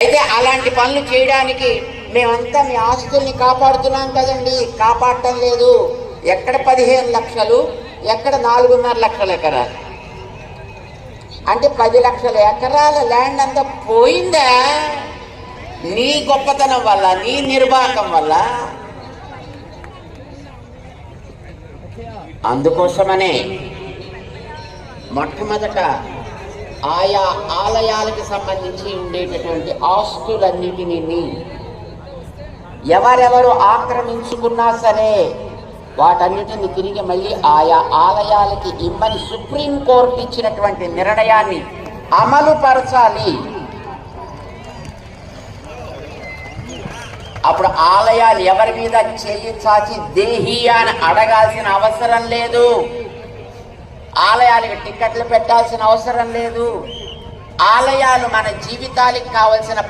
అయితే అలాంటి పనులు చేయడానికి మేమంతా మీ ఆస్తుల్ని కాపాడుతున్నాం కదండి. కాపాడటం లేదు. ఎక్కడ పదిహేను లక్షలు ఎక్కడ నాలుగున్నర లక్షల ఎకరాలు? అంటే పది లక్షల ఎకరాల ల్యాండ్ అంతా పోయిందా? నీ గొప్పతనం వల్ల నీ నిర్వాహకం వల్ల? అందుకోసమనే మొట్టమొదట ఆయా ఆలయాలకు సంబంధించి ఉండేటటువంటి ఆస్తులన్నిటినీ ఎవరెవరు ఆక్రమించుకున్నా సరే వాటన్నిటిని తిరిగి మళ్ళీ ఆయా ఆలయాలకి ఇమ్మని సుప్రీంకోర్టు ఇచ్చినటువంటి నిర్ణయాన్ని అమలు పరచాలి. అప్పుడు ఆలయాలు ఎవరి మీద చెయ్యి చాచి దేహి అని అడగాల్సిన అవసరం లేదు. ఆలయాలకు టికెట్లు పెట్టాల్సిన అవసరం లేదు. ఆలయాలు మన జీవితాలకు కావలసిన